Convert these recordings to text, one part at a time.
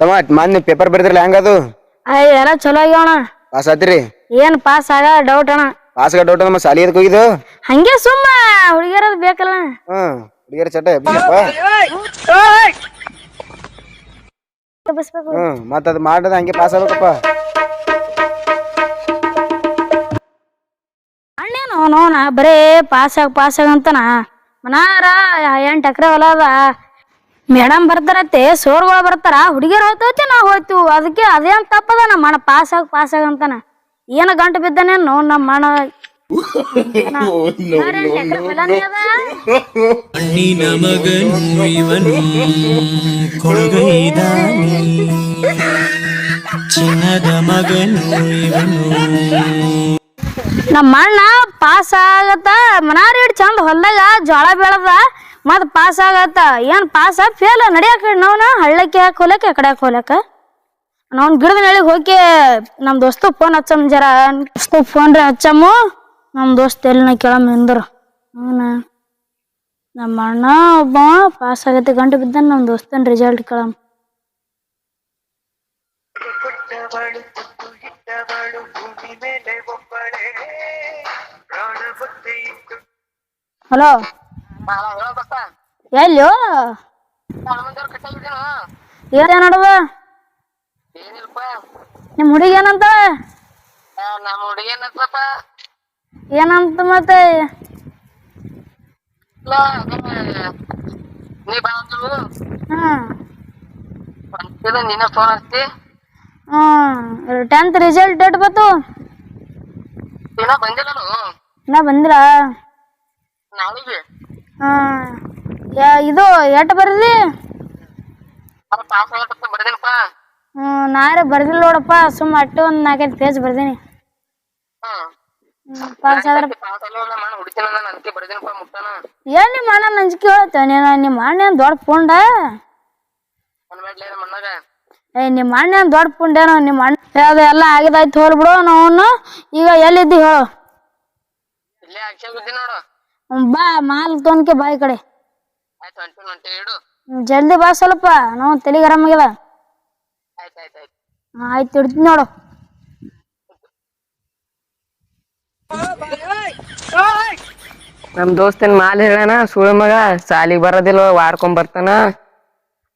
ತಮ್ಮ ಮೊನ್ನೆ ಪೇಪರ್ ಬರೆದ್ರಲ್ಲ ಹೆಂಗದು? ಅಯ್ಯ ಎಲ್ಲ ಚಲೋ ಆಗ್ಯಾವಣ ಪಾಸ್ ಆತ್ರಿ? ಏನ್ ಪಾಸ್ ಆಗ ಡೌಟ್ ಅಣ್ಣ. ಪಾಸ್ ಡೌಟ್ ನಮ್ಮ ಸಾಲಿ ಎದಕ್ಕೆ ಹೋಗಿದ್ದು? ಹಂಗೆ ಸುಮ್ಮ ಹುಡುಗಿಯರದ್ ಬೇಕಲ್ಲ ಹ್ಮ್ ಹುಡುಗಿಯರ ಚಟ ಎಬ್ಬಿಸಪ್ಪ ಬಸ್ಬೇಕು ಹ್ಮ್ ಮತ್ತ ಅದು ಮಾಡದ ಹಂಗೆ ಪಾಸ್ ಆಗ್ಬೇಕಪ್ಪ. ಅಣ್ಣೇನು ನೋನ ಬರೇ ಪಾಸ್ ಆಗ ಪಾಸ್ ಆಗ ಅಂತನ. ಮನಾರ ಎಂಟು ಎಕರೆ ಹೊಲ ಅದ. ಮೇಡಮ್ ಬರ್ತಾರತ್ತೆ ಸೋರ್ಗಳು ಬರ್ತಾರ ಹುಡುಗಿಯರು ಹೋಗ್ತೈತಿ ನಾವು ಹೋಯ್ತು ಅದಕ್ಕೆ ಅದೇನ್ ತಪ್ಪದ ನಮ್ಮ ಅಣ್ಣ ಪಾಸ್ ಆಗ ಪಾಸ್ ಆಗ ಅಂತಾನ. ಏನ ಗಂಟು ಬಿದ್ದಾನೇನು ನಮ್ಮ ಅಣ್ಣ ಮಣ್ಣಿನ ಮಗನು ಇವನು ಕೊಡುಗೈದಾನಿ ಚಿನ್ನದ ಮಗನು ಇವನು ನಮ್ಮ ಅಣ್ಣ ಪಾಸ್ ಆಗತ್ತ ಮನಾರಿ ಹಿಡ್ ಚಂದ ಹೊಲ್ದಾಗ ಜೋಳ ಬೆಳದ ಮತ್ ಪಾಸ್ ಆಗತ್ತ. ಏನ್ ಪಾಸ್ ಫೇಲ್ ನಡಿಯಾಕ ನಾವ್ನ? ಹಳ್ಳಕ್ಕೆ ಹಾಕಿ ಹೋಲಕ್ ಆ ಕಡೆ ಹೋಲಕ್ಕ. ನಾವ್ ಗಿಡದ ನಳಿಗೆ ಹೋಗಿ ನಮ್ ದೋಸ್ತ ಫೋನ್ ಹಚ್ಚಮ್ ಜರ. ದೋಸ್ತ ಫೋನ್ ರೀ ಹಚ್ಚಮ್ಮು ನಮ್ ದೋಸ್ತ ಎಲ್ಲಿನ ಕೇಳಮ್ಮ ಎಂದ್ರು. ಅವನ ನಮ್ಮ ಅಣ್ಣ ಒಬ್ಬ ಪಾಸ್ ಆಗತ್ತೆ ಗಂಟೆ ಬಿದ್ದ ನಮ್ ದೋಸ್ತನ್ ರಿಸಲ್ಟ್ ಕೇಳಮ್ ಹಲೋ? ಎಲ್ಲೋ ಏನ್ ನಡವ ಏನಿಲ್ಪ ನಿಮ್ ಹುಡುಗಿ ಏನಂತ ನಮ್ಮ ಹುಡುಗಿ ಏನಂತಪ್ಪ? ಏನಂತ ಮತ್ತೆ? ನೀ ಬಂದು ನಿನ್ನ ಫೋನ್ ಹಚ್ಚಿ. ಹ್ಮ್ ಟೆಂತ್ ರಿಸಲ್ಟ್ ಡೇಟ್ ಬಂತು ದಿನ ಬಂದಿಲ್ಲ ನಾನು ಇನ್ನ ಬಂದಿಲ್ಲ ನಾಳೆಗೆ ಹ್ಮ್ ಯಾ- ಇದು ಎಟ್ ಬರ್ದಿ ಅದು ಪಾಸ್ ಆಗತ್ತ ಬರ್ದಿನಪ್ಪ ಹ್ಮ್ ನಾರೇ ಬರ್ದಿಲ್ಲ ನೋಡಪ್ಪ ಸುಮ್ಮ ಅಟ್ಟು ಒಂದ್ ನಾಲ್ಕೈದು ಪೇಜ್ ಬರ್ದೀನಿ ಹ್ಮ್ ಪಾಸ್ ಆದ್ರ ಪಾಸ್ ಅಲ್ಲ ನಾನು ಹುಡುಕಿನ ನಾನು ಅದಕ್ಕೆ ಬರ್ದಿನಪ್ಪ ಮುಟ್ಟಾನ ಏನ್ ನಿಮ್ಮ ಅಣ್ಣ ನಂಜಿಕೆ ಹೇಳ್ತೇವೆ ನೀನು ನಿಮ್ಮ ಅಣ್ಣ ಏನ್ ದೊಡ್ಡ ಪುಂಡ ಏ ನಿಮ್ಮ ಅಣ್ಣ ಏನ್ ದೊಡ್ಡ ಪುಂಡ್ಯಾನ ನಿಮ್ಮ ಅಣ್ಣ ಅದು ಎಲ್ಲ ಆಗಿದಾಯ್ತು ಹೋಲ್ಬಿಡು ನಾವು ಈಗ ಎಲ್ಲಿದ್ದಿ ಹೇಳು. ಇಲ್ಲೇ ಅಕ್ಷಯ ಬಿದ್ದಿ ನೋಡು. ಹ್ಮ್, ಬಾ ಮಾಲ್ ತೊನ್ಕೆ ಬಾ ಈ ಕಡೆ. ಆಯ್ತು ಹೊಂಟಿ ಹೊಂಟಿ ಇಡು. ಹ್ಮ್, ಜಲ್ದಿ ಬಾ ಸ್ವಲ್ಪ. ನಾವು ತಲೆಗೆ ಆರಾಮಾಗ್ಯದ ಆಯ್ತು ಆಯ್ತು ಆಯ್ತು. ಆಯ್ತು ಇಡ್ತೀನಿ ನೋಡು. ನಮ್ ದೋಸ್ತಿನ ಮಾಲ್ ಹೇಳಣ ಸುಳ್ಳು ಮಗ ಸಾಲಿಗ್ ಬರೋದಿಲ್ಲ ವಾರ್ಕೊಂಡ್ ಬರ್ತಾನ.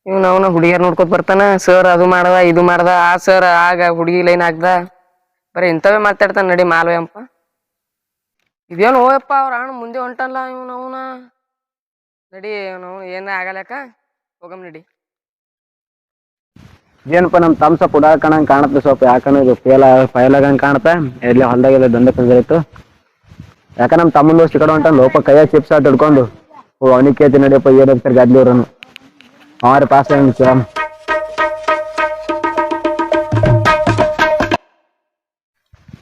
ಇವ್ನ ಅವನ ಹುಡುಗಿಯರ್ ನೋಡ್ಕೊತ ಬರ್ತಾನ, ಸರ್ ಅದು ಮಾಡ್ದ, ಇದು ಮಾಡ್ದ, ಆ ಸರ್ ಆಗ ಹುಡುಗಿ ಲೈನ್ ಆಗ್ದ ಬರೀ ಇಂಥವೇ ಮಾತಾಡ್ತಾನ ನಡಿ ಮಾಲ್ವಯಂಪ ಇದೇನು ಹೋಯಪ್ಪ ಅವ್ರ ಅಣ್ಣ ಮುಂದೆ ಹೊಂಟಲ್ಲ ಇವ್ನ ಅವನ. ನಡಿ ಅವನು ಏನ ಆಗಲಕ್ಕ ಹೋಗಮ್ ನಡಿ. ಏನಪ್ಪ ನಮ್ ತಮ್ಸ ಕಣಂಗ್ ಕಾಣತ್ತೆ ಸ್ವಲ್ಪ, ಯಾಕಂದ್ರೆ ಇದು ಫೇಲ್ ಫೈಲ್ ಆಗಂಗ್ ಕಾಣತ್ತೆ. ಎಲ್ಲಿ ಹೊಲ್ದಾಗ ದಂಡ ತಂದಿರಿತ್ತು ಯಾಕ ನಮ್ ತಮ್ಮನ ದೋಸ್ತ್ ಕಡೆ ಹೊಂಟಾನ, ಲೋಪ ಕೈಯಾಗ ಚಿಪ್ಸ್ ಹಿಡ್ಕೊಂಡು. ಕೇಳ್ತಿ ನಡಿಯಪ್ಪ, ಏನ್ ಗದ್ಲಿ ಗದ್ಲಿ ಅವ್ರನ್ನು पास ಪಾಸ್ ಆಗಂಗ್ ಕೇಳಮ್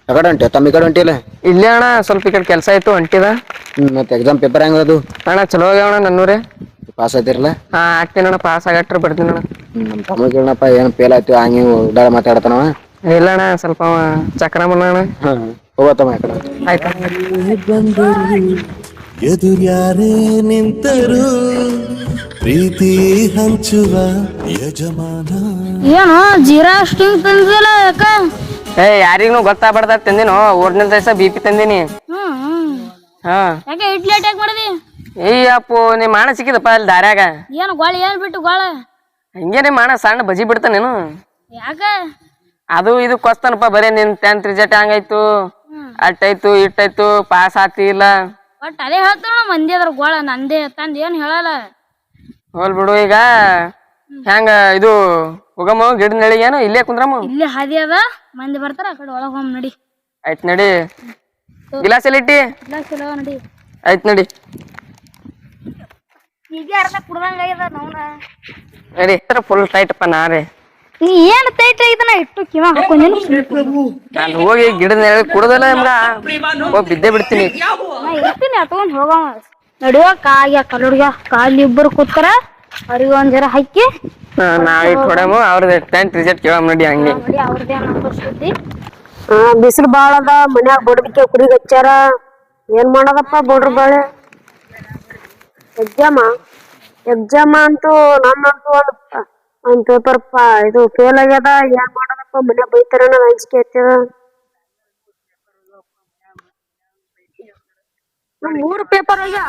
ಆ ಕಡೆ ಹೊಂಟಿ ತಮ್ಮ ಈ ಕಡೆ ಹೊಂಟಿಲ್ಲ ಇಲ್ಲೇ? ಅಣ್ಣ ಸ್ವಲ್ಪ ಈ ಕಡೆ ಕೆಲಸ ಆಯ್ತು ಹೊಂಟಿದ ಹ್ಮ್ ಮತ್ತೆ ಎಕ್ಸಾಮ್ ಪೇಪರ್ ಹೆಂಗದು ಅಣ್ಣ ಚಲೋ ಆಗ್ಯಾವ ಅಣ್ಣ ನನ್ನೂರೇ. ಪಾಸ್ ಆಯ್ತಿರಲ್ಲ? ಹಾ ಆಗ್ತೀನಿ ಅಣ್ಣ ಪಾಸ್ ಆಗಟ್ರ ಬರ್ತೀನಿ ಅಣ್ಣ. ನಮ್ಮ ತಮ್ಮ ಕೇಳಣಪ್ಪ ಏನ್ ಫೇಲ್ ಆಯ್ತು ಹಂಗೆ ಉಡಾಳ ಮಾತಾಡ್ತಾನವ? ಇಲ್ಲ ಅಣ್ಣ ಸ್ವಲ್ಪ ಅವ ಚಕ್ರ ಮಣ್ಣ ಅಣ್ಣ. ಹಾ ಹೋಗತ್ತಮ್ಮ ಈ ಕಡೆ. ಆಯ್ತು. ಎದುರ್ಯಾರೇ ನಿಂತರು. ಪ್ರೀತಿ ಹಂಚುವ ಯಜಮಾನ. ಏನು ಜೀರಾ ಸ್ಟಿಂಗ್ ತಂದಿಲ್ಲ ಯಾಕ? ಏ ಯಾರಿಗೂ ಗೊತ್ತಾಗ್ಬಾರ್ದ ತಂದಿನೋ? ಒರಿಜಿನಲ್ ದೈಸ ಬಿ ಪಿ ತಂದಿನಿ. ಹಾ. ಯಾಕೆ ಇಡ್ಲಿ ಅಟ್ಯಾಕ್ ಮಾಡಿದಿ? ಏಯ್ ಅಪ್ಪು ನಿಮ್ಮ ಮಾಣ ಸಿಕ್ಕಿದಪ್ಪ ಅಲ್ಲಿ ದಾರ್ಯಾಗ. ಏನು ಗೋಳ ಏನ್ ಬಿಟ್ಟು ಗೋಳ? ಹಂಗೇನೆ ಮಾಣ ಸಣ್ಣ ಬಜಿ ಬಿಡ್ತಾನೇನು ಯಾಕ? ಅದು ಇದು ಕೊಸ್ತಾನಪ್ಪ ಬರೇ ನಿನ್ ಟೆಂತ್ ರಿಸಲ್ಟ್ ಹಂಗಾಯ್ತು? ಅಟ್ಟಾಯ್ತು ಇಟ್ಟಾಯ್ತು ಪಾಸ್ ಆತಿ ಇಲ್ಲ ಒಟ್ ಅದೇ ಹೇಳ್ತಾರ ಮಂದಿ ಅದ್ರ ಗೋಳ ನಂದೇ ತಂದ್ ಏನ್ ಹೇಳಲ್ಲ. ಹೋಲ್ ಬಿಡು ಈಗ. ಹೆಂಗ ಇದು ಹೋಗಮ್ಮ ಗಿಡ ನೆಳಿಗೇನು ಇಲ್ಲೇ ಕುಂದ್ರಮ್ಮ ಇಲ್ಲಿ ಹಾದಿ ಅದ. ಮಂದಿ ಬರ್ತಾರ ಆ ಕಡೆ ಒಳಗ್ ಹೋಗ್ ನಡಿ. ಆಯ್ತು ನಡಿ. ಗಿಲಾಸ್ ಎಲ್ಲಿ ಇಟ್ಟಿ? ಇಲ್ಲ ಚಲೋ ನಡಿ. ಆಯ್ತು ನಡಿ. ಈಗ ಅರ್ಧ ಕುಡ್ದಂಗ ಆಗ್ಯದ ನೋಡ. ನಡಿ. ಫುಲ್ ಟೈಟಪ್ಪ ನಾರೇ ನೀ ಏನ್ ತೈತ ಇದನ್ನ ಇಟ್ಟು ಕಿವ ಹಾಕೊಂಡೇನು ನಾನು ಹೋಗಿ ಗಿಡ ನೆರಳು ಕುಡ್ದಲ್ಲ ನಮ್ಗ ಹೋಗಿ ಬಿದ್ದೆ ಬಿಡ್ತೀನಿ. ನಾ ಇರ್ತೀನಿ ತಗೊಂಡ್ ಹೋಗವ. ನಡಿವ ಕಾಯ ಕಲ್ಲುಡ್ಗ ಕಾಲ್ ಇಬ್ಬರು ಕೂತಾರ ಅವ್ರಿಗೆ ಒಂದ್ ಜರ ಹಾಕಿ. ಹಾ, ಕೊಡಮು ಅವ್ರದ್ದು ಟೆಂತ್ ರಿಸಲ್ಟ್ ಕೇಳಮ್ ನೋಡಿ ಹಂಗೆ. ನೋಡಿ ಅವ್ರದ್ದೇ ನಂಬರ್ ಬಿಸಿಲು ಬಾಳ ಅದ ಮನ್ಯಾಗ ಬಡದಕ್ಕೆ ಕುರಿಗ್ ಹಚ್ಚಾರ ಏನ್ ಮಾಡೋದಪ್ಪ ಬೋಡ್ರ ಬಾಳೆ? ಎಕ್ಸಾಮ ಎಕ್ಸಾಮ ಅಂತೂ ನಮ್ಮಂತೂ ಒಂದು ಒಂದ್ ಪೇಪರ್ ಇದು ಫೇಲ್ ಆಗ್ಯದ ಏನ್ ಮಾಡೋದಪ್ಪ ಮನ್ಯಾಗ ಬೈತಾರ ಅಂಜಿಕೆ ಹತ್ತದ ಮೂರು ಮೂರ್ ಪೇಪರ್ ಆಗ್ಯಾವ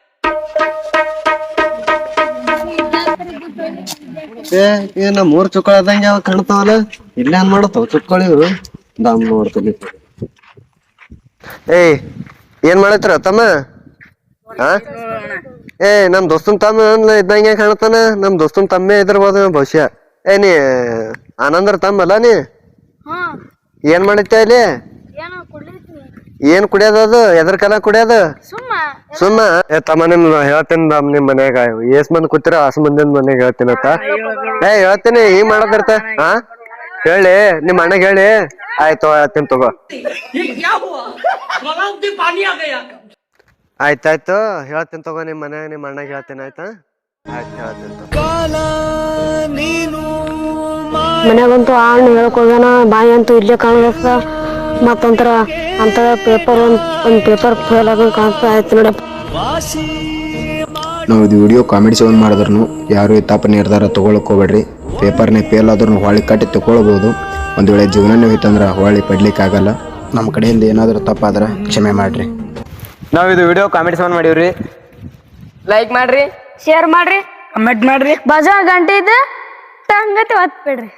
ಏ ಏನ ಮೂರ್ ಚುಕ್ಕಳದಂಗ ಯಾವ ಕಾಣ್ತಾವಲ್ಲ? ಇಲ್ಲ ಏನ್ ಮಾಡತ್ತಾವ ಚುಕ್ಕಳಿವು ದಮ್ ನೋಡ್ತೀನಿ ಏಯ್ ಏನ್ ಮಾಡತ್ರ ತಮ್ಮ? ಹಾ ಏ ನಮ್ ದೋಸ್ತನ್ ತಮ್ಮ ಇದ್ದಂಗೆ ಕಾಣ್ತಾನ. ನಮ್ ದೋಸ್ತನ್ ತಮ್ಮೇ ಇದ್ರಬೋದು ಬಹುಶಃ ಏ ನೀ ಆನಂದರ ತಮ್ಮಲ್ಲ ನೀ? ಏನ್ ಮಾಡಿತ್ತೆ ಅಲ್ಲಿ ಏನ್ ಕುಡಿಯೋದು ಅದು? ಎದ್ರ ಕಾಲ ಕುಡಿಯೋದು? ಸುಮ್ಮ. ಸುಮ್ಮ. ಏ ತಮ್ಮ ನಿಮ್ ಹೇಳ್ತೀನಿ ನಮ್ ನಿಮ್ ಮನ್ಯಾಗ. ಏಸ್ ಮಂದಿ ಕೂತಿರ ಅಸ್ ಮಂದಿನ ಮನೆಗೆ ಹೇಳ್ತೀನಿ ಅತ್ತ ಏ ಹೇಳ್ತೀನಿ ಈ ಮಾಡೋದಿರ್ತ. ಹಾ? ಹೇಳಿ ನಿಮ್ ಅಣ್ಣಗೆ ಹೇಳಿ. ಆಯ್ತು ಹೇಳ್ತೀನಿ ತಗೋ. ಆಯ್ತಾಯ್ತು ಹೇಳ್ತೀನಿ ತಗೋ ನಿಮ್ ಮನ್ಯಾಗ ನಿಮ್ ಅಣ್ಣಗೆ ಹೇಳ್ತೀನಿ ಆಯ್ತಾ? ಆಯ್ತು ಹೇಳ್ತೀನಿ ಮನ್ಯಾಗಂತೂ ಆಣ್ ಹೇಳ್ಕೊಳ್ದಾನ ಬಾಯಿ ಅಂತೂ ಇಲ್ಲೇ ಕಾಣಬೇಕು. ಮತ್ತೊಂಥರ ಅಂತ ಪೇಪರ್ ಒಂದು ಒಂದು ಪೇಪರ್ ಫೇಲ್ ಆಗೋದು ಕಾಣ್ತಾ ಇತ್ತು ನೋಡಪ್ಪ ನಾವು ಇದು ವಿಡಿಯೋ ಕಾಮಿಡಿ ಸೌಂಡ್ ಮಾಡಿದ್ರು ಯಾರು ಈ ತಪ್ಪು ನಿರ್ಧಾರ ತೊಗೊಳಕ್ಕೆ ಹೋಗ್ಬೇಡ್ರಿ ಪೇಪರ್ನೇ ಫೇಲ್ ಆದ್ರೂ ಹೊಳಿ ಕಟ್ಟಿ ತೊಗೊಳ್ಬೋದು. ಒಂದು ವೇಳೆ ಜೀವನನೇ ಹೋಯ್ತಂದ್ರೆ ಹೊಳಿ ಪಡ್ಲಿಕ್ಕೆ ಆಗಲ್ಲ. ನಮ್ಮ ಕಡೆಯಿಂದ ಏನಾದರೂ ತಪ್ಪಾದ್ರೆ ಕ್ಷಮೆ ಮಾಡ್ರಿ. ನಾವು ಇದು ವಿಡಿಯೋ ಕಾಮಿಡಿ ಸೌಂಡ್ ಮಾಡೀವ್ರಿ. ಲೈಕ್ ಮಾಡ್ರಿ. ಶೇರ್ ಮಾಡ್ರಿ. ಕಮೆಂಟ್ ಮಾಡ್ರಿ. ಬಜಾ ಗಂಟೆ ಇದು ತಂಗತಿ ಒತ್ಬಿಡ್ರಿ